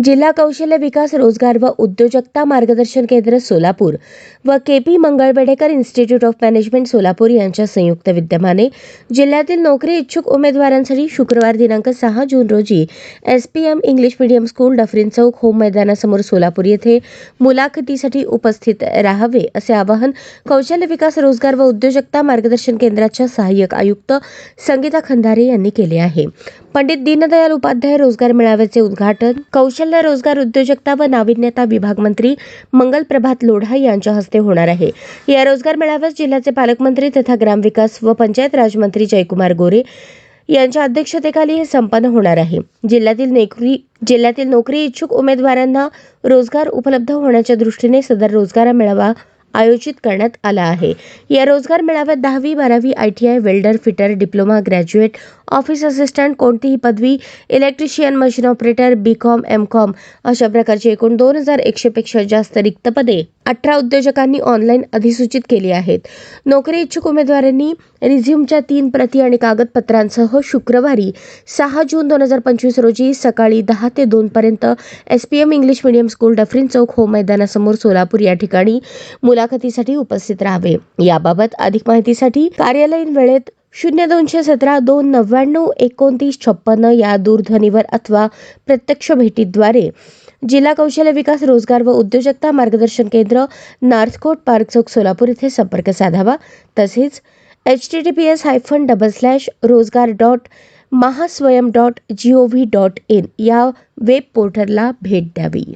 जिल्हा कौशल्य विकास रोजगार व उद्योजकता मार्गदर्शन केंद्र सोलापूर व K P Mangalwedhekar institute of management Solapur यांच्या संयुक्त विद्यमाने जिल्ह्यातील नोकरी इच्छुक उमेदवारांसाठी शुक्रवार दिनांक सहा जून रोजी S P M English medium school Dufferin Chowk Home मैदानासमोर Solapur येथे मुलाखतीसाठी उपस्थित राहावे असे आवाहन कौशल्य विकास रोजगार व उद्योजकता मार्गदर्शन केंद्राच्या सहाय्यक आयुक्त संगीता खंदारे यांनी केले आहे. पंडित दीनदयाल उपाध्याय रोजगार मेळाव्याचे उद्घाटन कौशल्य रोजगार उद्योजकता व नाविन्यता विभाग मंत्री मंगल प्रभात लोढा यांच्या हस्ते होणार आहे. या रोजगार मेळाव्यास जिल्ह्याचे पालकमंत्री तथा ग्रामविकास व पंचायत राजमंत्री जयकुमार गोरे यांच्या अध्यक्षतेखाली हे संपन्न होणार आहे. जिल्ह्यातील नोकरी जिल्ह्यातील नोकरी इच्छुक उमेदवारांना रोजगार उपलब्ध होण्याच्या दृष्टीने सदर रोजगार मेळावा आयोजित करण्यात आला आहे. या रोजगार मेळाव्यात दहावी बारावी I T I welder fitter diploma graduate office assistant कोणतीही पदवी electrician machine operator B com M com अशा प्रकारची एकूण दोन हजार एकशेपेक्षा जास्त रिक्त पदे अठरा उद्योजकांनी ऑनलाईन अधिसूचित केली आहेत. नोकरी इच्छुक उमेदवारांनी रिझ्यूमच्या तीन प्रती आणि कागदपत्रांसह शुक्रवारी सहा जून दोन हजार पंचवीस रोजी सकाळी दहा ते दोन पर्यंत S P M English medium school Dufferin Chowk Home मैदानासमोर Solapur या ठिकाणी मुलाखतीसाठी उपस्थित राहावे. याबाबत अधिक माहितीसाठी कार्यालयीन वेळेत शून्य दोनशे सतरा दोन नव्याण्णव एकोणतीस छप्पन्न या दूरध्वनीवर अथवा प्रत्यक्ष भेटीद्वारे. जिल्हा कौशल्य विकास रोजगार व उद्योजकता मार्गदर्शन केंद्र नॉर्थकोट पार्क चौक सोलापूर येथे संपर्क साधावा. तसेच H T T P S hyphen double slash रोजगार dot Mahaswayam dot G O V dot in या वेब पोर्टलला भेट द्यावी.